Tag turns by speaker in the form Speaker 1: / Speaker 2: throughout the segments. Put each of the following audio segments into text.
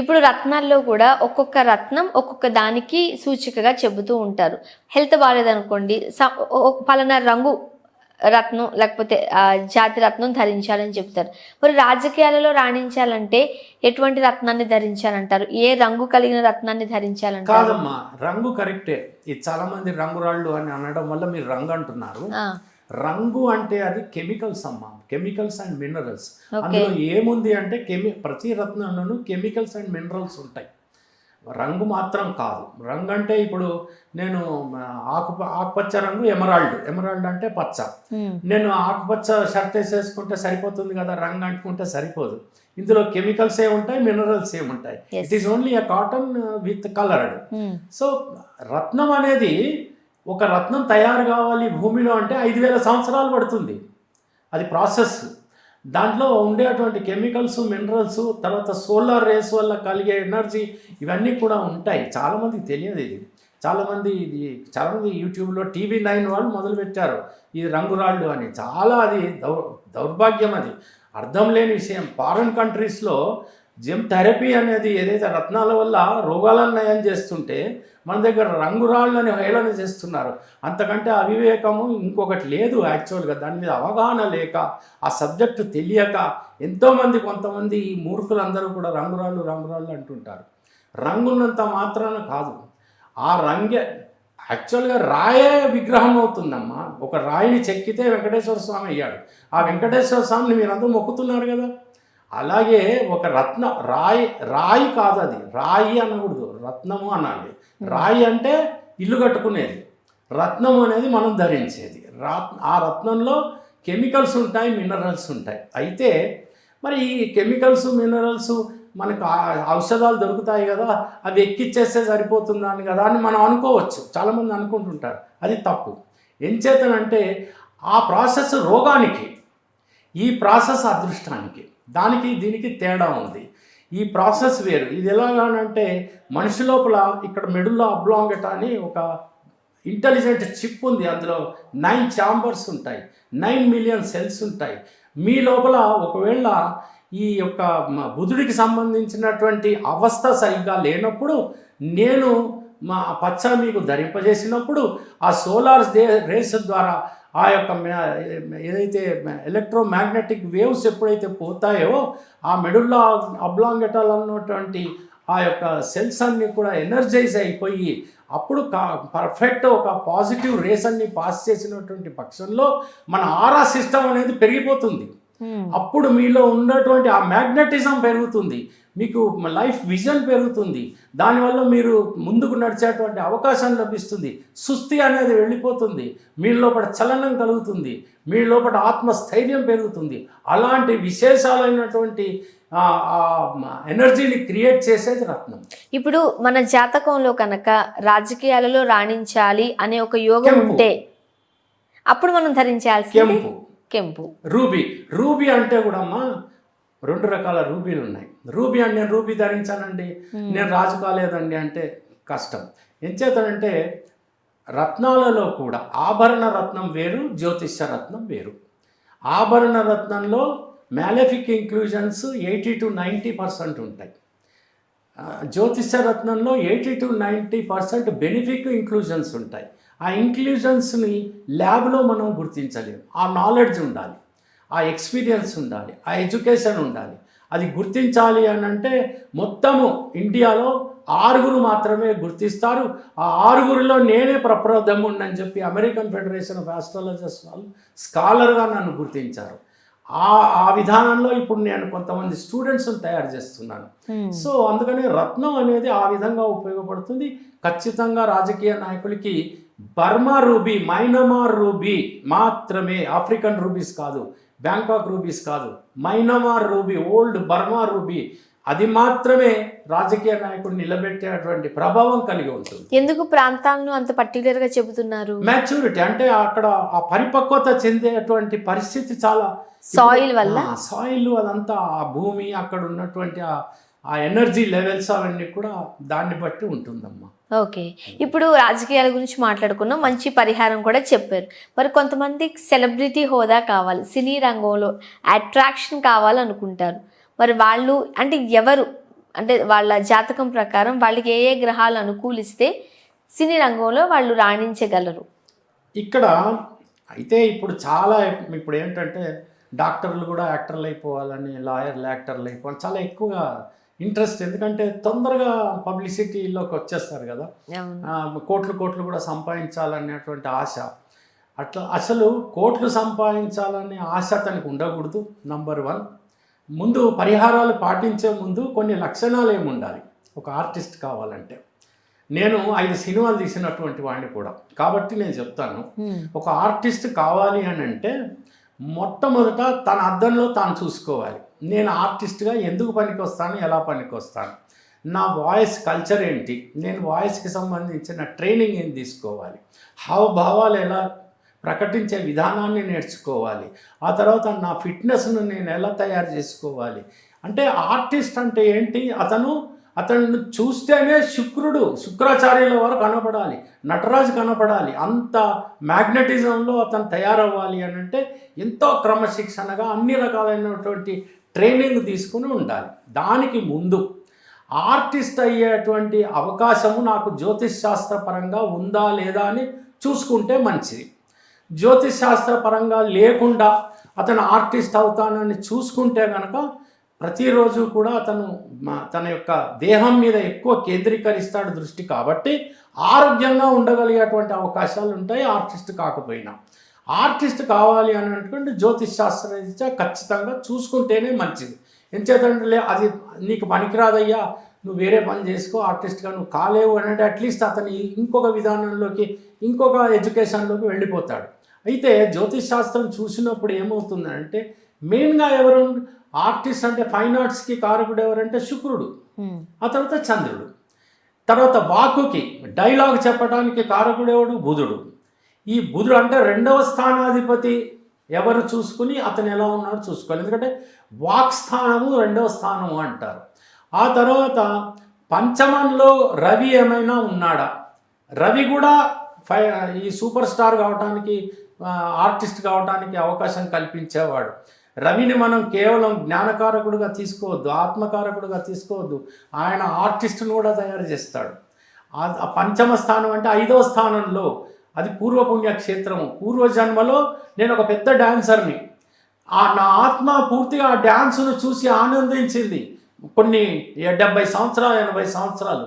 Speaker 1: ఇప్పుడు రత్నాల్లో కూడా ఒక్కొక్క రత్నం ఒక్కొక్క దానికి సూచికగా చెబుతూ ఉంటారు. హెల్త్ బాగాలేదనుకోండి పలానా రంగు రత్నం లేకపోతే ఆ, జాతి రత్నం ధరించాలని చెప్తారు మరి రాజకీయాలలో రాణించాలంటే ఎటువంటి రత్నాన్ని ధరించాలంటారు? ఏ రంగు కలిగిన రత్నాన్ని ధరించాలంటారు?
Speaker 2: కాదమ్మా రంగు కరెక్టే. ఇది చాలా మంది రంగురాళ్ళు అని అనడం వల్ల మీరు రంగు అంటున్నారు రంగు అంటే అది కెమికల్స్ అమ్మా కెమికల్స్ అండ్ మినరల్స్. అందులో ఏముంది అంటే కెమి ప్రతి రత్నంలోనూ కెమికల్స్ అండ్ మినరల్స్ ఉంటాయి. రంగు మాత్రం కాదు. రంగు అంటే ఇప్పుడు నేను ఆకు ఆకుపచ్చ రంగు ఎమరాల్డ్. ఎమరాల్డ్ అంటే పచ్చ. నేను ఆకుపచ్చ షర్ట్ వేసేసుకుంటే సరిపోతుంది కదా రంగు అంటుకుంటే సరిపోదు. ఇందులో కెమికల్స్ ఏ ఉంటాయి. మినరల్స్ ఏ ఉంటాయి. It is only a cotton with coloured so రత్నం అనేది ఒక రత్నం తయారు కావాలి భూమిలో అంటే ఐదు వేల సంవత్సరాలు పడుతుంది. అది ప్రాసెస్. దాంట్లో ఉండేటువంటి కెమికల్స్ మినరల్స్ తర్వాత సోలార్ రేస్ వల్ల కలిగే ఎనర్జీ ఇవన్నీ కూడా ఉంటాయి. చాలామందికి తెలియదు ఇది. చాలామంది ఇది చాలామంది యూట్యూబ్లో టీవీ నైన్ వాళ్ళు మొదలుపెట్టారు ఇది రంగురాళ్ళు అని. చాలా అది దౌ దౌర్భాగ్యం అది. అర్థం లేని విషయం. ఫారిన్ కంట్రీస్లో జిమ్ థెరపీ అనేది ఏదైతే రత్నాల వల్ల రోగాలను నయం చేస్తుంటే మన దగ్గర రంగురాళ్ళని హేళన చేస్తున్నారు. అంతకంటే అవివేకము ఇంకొకటి లేదు యాక్చువల్గా. దాని మీద అవగాహన లేక ఆ సబ్జెక్టు తెలియక ఎంతోమంది కొంతమంది ఈ మూర్ఖులందరూ కూడా రంగురాళ్ళు రంగురాళ్ళు అంటుంటారు. రంగున్నంత మాత్రాన కాదు. ఆ రంగే యాక్చువల్గా రాయే విగ్రహం అవుతుందమ్మా. ఒక రాయిని చెక్కితే వెంకటేశ్వర స్వామి అయ్యాడు. ఆ వెంకటేశ్వర స్వామిని మీరందరూ మొక్కుతున్నారు కదా? అలాగే ఒక రత్న రాయి రాయి కాదు అది రాయి అనకూడదు. రత్నము అనాలి. రాయి అంటే ఇల్లు కట్టుకునేది. రత్నం అనేది మనం ధరించేది. రత్ ఆ రత్నంలో కెమికల్స్ ఉంటాయి మినరల్స్ ఉంటాయి. అయితే మరి ఈ కెమికల్స్ మినరల్స్ మనకు ఔషధాలు దొరుకుతాయి కదా అవి ఎక్కిచ్చేస్తే సరిపోతుందని కదా అని మనం అనుకోవచ్చు. చాలామంది అనుకుంటుంటారు. అది తప్పు. ఎంచేతనంటే ఆ ప్రాసెస్ రోగానికి ఈ ప్రాసెస్ అదృష్టానికి. దానికి దీనికి తేడా ఉంది. ఈ ప్రాసెస్ వేరు. ఇది ఎలాగానంటే మనిషి లోపల ఇక్కడ మెడుల్లో అబ్లాంగట అని ఒక ఇంటెలిజెంట్ చిప్ ఉంది. అందులో నైన్ ఛాంబర్స్ ఉంటాయి. నైన్ మిలియన్ సెల్స్ ఉంటాయి. మీ లోపల ఒకవేళ ఈ యొక్క బుధుడికి సంబంధించినటువంటి అవస్థ సరిగ్గా లేనప్పుడు నేను మా పచ్చ మీకు ధరింపజేసినప్పుడు ఆ సోలార్ రేస్ ద్వారా ఆ యొక్క ఏదైతే ఎలక్ట్రోమాగ్నెటిక్ వేవ్స్ ఎప్పుడైతే పోతాయో ఆ మెడుల్లా అబ్లాంగెటాల్ అన్నటువంటి ఆ యొక్క సెల్స్ అన్నీ కూడా ఎనర్జైజ్ అయిపోయి అప్పుడు కా పర్ఫెక్ట్ ఒక పాజిటివ్ రేస్ అన్ని పాస్ చేసినటువంటి పక్షంలో మన ఆరా సిస్టమ్ అనేది పెరిగిపోతుంది. అప్పుడు మీలో ఉన్నటువంటి ఆ మ్యాగ్నెటిజం పెరుగుతుంది. మీకు లైఫ్ విజన్ పెరుగుతుంది. దానివల్ల మీరు ముందుకు నడిచేటువంటి అవకాశం లభిస్తుంది. సుస్థి అనేది వెళ్ళిపోతుంది. మీ లోపల చలనం కలుగుతుంది. మీ లోపల ఆత్మస్థైర్యం పెరుగుతుంది. అలాంటి విశేషాలైనటువంటి ఎనర్జీని క్రియేట్ చేసేది రత్నం.
Speaker 1: ఇప్పుడు మన జాతకంలో కనుక రాజకీయాలలో రాణించాలి అనే ఒక యోగం. ఉంటే అప్పుడు మనం ధరించాల్సింది
Speaker 2: కెంపు.
Speaker 1: కెంపు.
Speaker 2: రూబీ. రూబీ అంటే కూడా అమ్మా రెండు రకాల రూబీలు ఉన్నాయి. రూబీ అంటే నేను రూబీ ధరించానండి నేను రాజు కాలేదండి అంటే కష్టం. ఎంచేతనంటే రత్నాలలో కూడా ఆభరణ రత్నం వేరు జ్యోతిష్య రత్నం వేరు. ఆభరణ రత్నంలో malefic inclusions eighty two ninety percent ఉంటాయి. జ్యోతిష్య రత్నంలో eighty two ninety percent benefic inclusions ఉంటాయి. ఆ ఇంక్లూజన్స్ని ల్యాబ్లో మనం గుర్తించలేము. ఆ నాలెడ్జ్ ఉండాలి. ఆ ఎక్స్పీరియన్స్ ఉండాలి ఆ ఎడ్యుకేషన్ ఉండాలి. అది గుర్తించాలి అని అంటే మొత్తము ఇండియాలో ఆరుగురు మాత్రమే గుర్తిస్తారు. ఆ ఆరుగురిలో నేనే ప్రప్రథముండి అని చెప్పి అమెరికన్ ఫెడరేషన్ ఆఫ్ ఆస్ట్రాలజర్స్ వాళ్ళు స్కాలర్గా నన్ను గుర్తించారు. ఆ ఆ విధానంలో ఇప్పుడు నేను కొంతమంది స్టూడెంట్స్ని తయారు చేస్తున్నాను. సో అందుకని రత్నం అనేది ఆ విధంగా ఉపయోగపడుతుంది. ఖచ్చితంగా రాజకీయ నాయకులకి బర్మా రూబీ మైనమార్ రూబీ మాత్రమే ఆఫ్రికన్ రూబీస్ కాదు బ్యాంకాక్ రూబీస్ కాదు. Myanmar ruby old Burma ruby అది మాత్రమే రాజకీయ నాయకుడు నిలబెట్టేటువంటి ప్రభావం కలిగి ఉంటుంది.
Speaker 1: ఎందుకు ప్రాంతాలను అంత పర్టికులర్గా చెబుతున్నారు?
Speaker 2: మ్యాచ్యూరిటీ అంటే అక్కడ ఆ పరిపక్వత చెందేటువంటి పరిస్థితి చాలా
Speaker 1: సాయిల్ వల్ల?
Speaker 2: సాయిల్ అదంతా ఆ భూమి అక్కడ ఉన్నటువంటి ఆ ఆ ఎనర్జీ లెవెల్స్ అవన్నీ కూడా దాన్ని బట్టి ఉంటుందమ్మా.
Speaker 1: ఓకే. ఇప్పుడు రాజకీయాల గురించి మాట్లాడుకున్నాం. మంచి పరిహారం కూడా చెప్పారు. మరి కొంతమంది సెలబ్రిటీ హోదా కావాలి సినీ రంగంలో అట్రాక్షన్ కావాలనుకుంటారు. మరి వాళ్ళు అంటే ఎవరు? అంటే వాళ్ళ జాతకం ప్రకారం వాళ్ళకి ఏ ఏ గ్రహాలు అనుకూలిస్తే సినీ రంగంలో వాళ్ళు రాణించగలరు?
Speaker 2: ఇక్కడ అయితే ఇప్పుడు చాలా ఇప్పుడు ఏంటంటే డాక్టర్లు కూడా యాక్టర్లు అయిపోవాలని లాయర్లు యాక్టర్లు అయిపోవాలి. చాలా ఎక్కువగా ఇంట్రెస్ట్. ఎందుకంటే తొందరగా పబ్లిసిటీలోకి వచ్చేస్తారు కదా. కోట్లు కోట్లు కూడా సంపాదించాలనేటువంటి ఆశ. అట్లా అసలు కోట్లు సంపాదించాలనే ఆశ తనకు ఉండకూడదు నంబర్ వన్ ముందు పరిహారాలు పాటించే ముందు కొన్ని లక్షణాలు ఏమి ఉండాలి? ఒక ఆర్టిస్ట్ కావాలంటే. నేను ఐదు సినిమాలు తీసినటువంటి వాడిని కూడా. కాబట్టి నేను చెప్తాను. ఒక ఆర్టిస్ట్ కావాలి అని అంటే మొట్టమొదట తన అద్దంలో తాను చూసుకోవాలి. నేను ఆర్టిస్ట్గా ఎందుకు పనికి వస్తాను ఎలా పనికి వస్తాను నా వాయిస్ కల్చర్ ఏంటి? నేను వాయిస్కి సంబంధించిన ట్రైనింగ్ ఏం తీసుకోవాలి? హావభావాలు ఎలా ప్రకటించే విధానాన్ని నేర్చుకోవాలి? ఆ తర్వాత నా ఫిట్నెస్ను నేను ఎలా తయారు చేసుకోవాలి? అంటే ఆర్టిస్ట్ అంటే ఏంటి? అతను అతను చూస్తేనే శుక్రుడు శుక్రాచార్యుల వారు కనపడాలి నటరాజు కనపడాలి. అంత మ్యాగ్నెటిజంలో అతను తయారవ్వాలి అని అంటే ఎంతో క్రమశిక్షణగా అన్ని రకాలైనటువంటి ట్రైనింగ్ తీసుకుని ఉండాలి. దానికి ముందు ఆర్టిస్ట్ అయ్యేటువంటి అవకాశము నాకు జ్యోతిష్ శాస్త్రపరంగా ఉందా లేదా అని చూసుకుంటే మంచిది. జ్యోతిష్ శాస్త్రపరంగా లేకుండా అతను ఆర్టిస్ట్ అవుతానని చూసుకుంటే కనుక ప్రతిరోజు కూడా అతను తన యొక్క దేహం మీద ఎక్కువ కేంద్రీకరిస్తాడు దృష్టి కాబట్టి ఆరోగ్యంగా ఉండగలిగేటువంటి అవకాశాలు ఉంటాయి ఆర్టిస్ట్ కాకపోయినా. ఆర్టిస్ట్ కావాలి అని అనుకుంటే జ్యోతిష్ శాస్త్రరీత్యా ఖచ్చితంగా చూసుకుంటేనే మంచిది. ఎంచేతంటే అది నీకు పనికిరాదయ్యా నువ్వు వేరే పని చేసుకో ఆర్టిస్ట్గా నువ్వు కాలేవు అని అంటే అట్లీస్ట్ అతని ఇంకొక విధానంలోకి ఇంకొక ఎడ్యుకేషన్లోకి వెళ్ళిపోతాడు. అయితే జ్యోతిష్ శాస్త్రం చూసినప్పుడు ఏమవుతుందంటే మెయిన్గా ఎవరు? ఆర్టిస్ట్ అంటే ఫైన్ ఆర్ట్స్కి కారకుడు ఎవరంటే శుక్రుడు. ఆ తర్వాత చంద్రుడు. తర్వాత వాక్కుకి డైలాగ్ చెప్పడానికి కారకుడెవడు బుధుడు. ఈ బుధుడు అంటే రెండవ స్థానాధిపతి ఎవరు చూసుకుని అతను ఎలా ఉన్నాడో చూసుకోవాలి. ఎందుకంటే వాక్ స్థానము రెండవ స్థానము అంటారు. ఆ తర్వాత పంచమంలో రవి ఏమైనా ఉన్నాడా? రవి కూడా ఫై ఈ సూపర్ స్టార్ కావడానికి ఆర్టిస్ట్ కావడానికి అవకాశం కల్పించేవాడు. రవిని మనం కేవలం జ్ఞానకారకుడుగా తీసుకోవద్దు ఆత్మకారకుడుగా తీసుకోవద్దు. ఆయన ఆర్టిస్ట్ను కూడా తయారు చేస్తాడు. ఆ పంచమ స్థానం అంటే ఐదవ స్థానంలో అది పూర్వపుణ్య క్షేత్రము పూర్వజన్మలో నేను ఒక పెద్ద డాన్సర్ని. ఆ నా ఆత్మ పూర్తిగా ఆ డ్యాన్సును చూసి ఆనందించింది. కొన్ని డెబ్బై సంవత్సరాలు ఎనభై సంవత్సరాలు.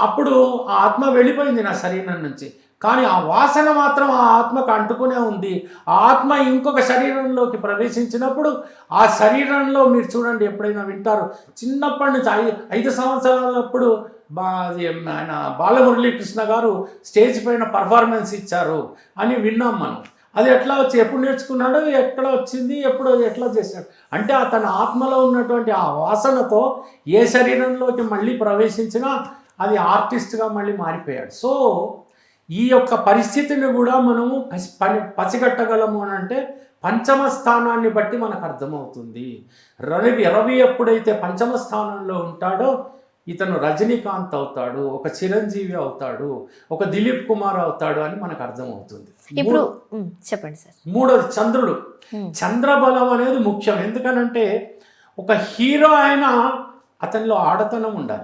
Speaker 2: అప్పుడు ఆ ఆత్మ వెళ్ళిపోయింది నా శరీరం నుంచి. కానీ ఆ వాసన మాత్రం ఆ ఆత్మకు అంటుకునే ఉంది. ఆ ఆత్మ ఇంకొక శరీరంలోకి ప్రవేశించినప్పుడు ఆ శరీరంలో మీరు చూడండి ఎప్పుడైనా వింటారు. చిన్నప్పటి నుంచి ఐ ఐదు సంవత్సరాలప్పుడు ఆయన బాలమురళీకృష్ణ గారు స్టేజ్ పైన పర్ఫార్మెన్స్ ఇచ్చారు అని విన్నాం మనం. అది ఎట్లా వచ్చి ఎప్పుడు నేర్చుకున్నాడు ఎక్కడ వచ్చింది ఎప్పుడు ఎట్లా చేశాడు? అంటే అతని ఆత్మలో ఉన్నటువంటి ఆ వాసనతో ఏ శరీరంలోకి మళ్ళీ ప్రవేశించినా అది ఆర్టిస్ట్గా మళ్ళీ మారిపోయాడు. సో ఈ యొక్క పరిస్థితిని కూడా మనము పసి పని పసిగట్టగలము అని అంటే పంచమ స్థానాన్ని బట్టి మనకు అర్థమవుతుంది. రవి రవి ఎప్పుడైతే పంచమ స్థానంలో ఉంటాడో ఇతను రజనీకాంత్ అవుతాడు ఒక చిరంజీవి అవుతాడు ఒక దిలీప్ కుమార్ అవుతాడు అని మనకు అర్థమవుతుంది.
Speaker 1: ఇప్పుడు చెప్పండి సార్.
Speaker 2: మూడోది చంద్రుడు. చంద్రబలం అనేది ముఖ్యం. ఎందుకనంటే ఒక హీరో అయినా అతనిలో ఆడతనం ఉండాలి.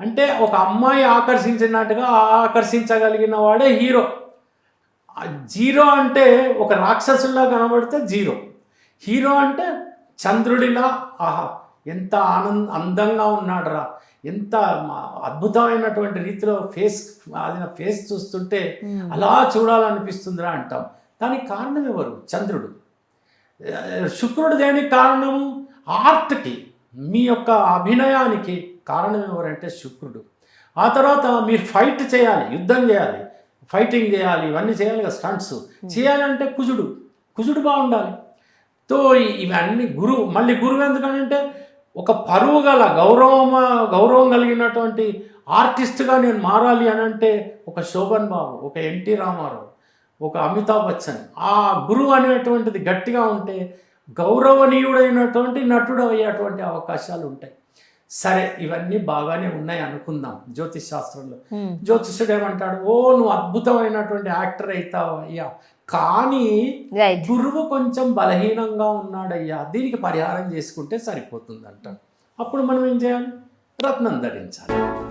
Speaker 2: అంటే ఒక అమ్మాయి ఆకర్షించినట్టుగా ఆకర్షించగలిగిన వాడే హీరో. జీరో అంటే ఒక రాక్షసుల్లా కనబడితే జీరో. హీరో అంటే చంద్రుడిలా ఆహా ఎంత ఆనంద అందంగా ఉన్నాడురా. ఎంత అద్భుతమైనటువంటి రీతిలో ఫేస్ అది ఫేస్ చూస్తుంటే. అలా చూడాలనిపిస్తుందిరా అంటాం. దానికి కారణం ఎవరు? చంద్రుడు. శుక్రుడు దేనికి కారణము ఆర్ట్కి మీ యొక్క అభినయానికి కారణం ఎవరంటే శుక్రుడు. ఆ తర్వాత మీరు ఫైట్ చేయాలి యుద్ధం చేయాలి ఫైటింగ్ చేయాలి ఇవన్నీ చేయాలి కదా స్టంట్స్. చేయాలంటే కుజుడు. కుజుడు బాగుండాలి. తో ఇవన్నీ గురువు మళ్ళీ గురువు ఎందుకనంటే ఒక పరువు గల గౌరవం గౌరవం కలిగినటువంటి ఆర్టిస్ట్గా నేను మారాలి అని అంటే ఒక శోభన్ బాబు ఒక ఎన్టీ రామారావు ఒక అమితాబ్ బచ్చన్. ఆ గురువు అనేటువంటిది గట్టిగా ఉంటే గౌరవనీయుడైనటువంటి నటుడు అయ్యేటువంటి అవకాశాలు ఉంటాయి. సరే ఇవన్నీ బాగానే ఉన్నాయి అనుకుందాం జ్యోతిష్ శాస్త్రంలో.
Speaker 1: హ్మ్.
Speaker 2: జ్యోతిషుడు ఏమంటాడు? ఓ నువ్వు అద్భుతమైనటువంటి యాక్టర్ అవుతావు అయ్యా కానీ గురువు కొంచెం బలహీనంగా ఉన్నాడయ్యా. దీనికి పరిహారం చేసుకుంటే సరిపోతుంది అంటాడు అప్పుడు మనం ఏం చేయాలి? రత్నం ధరించాలి.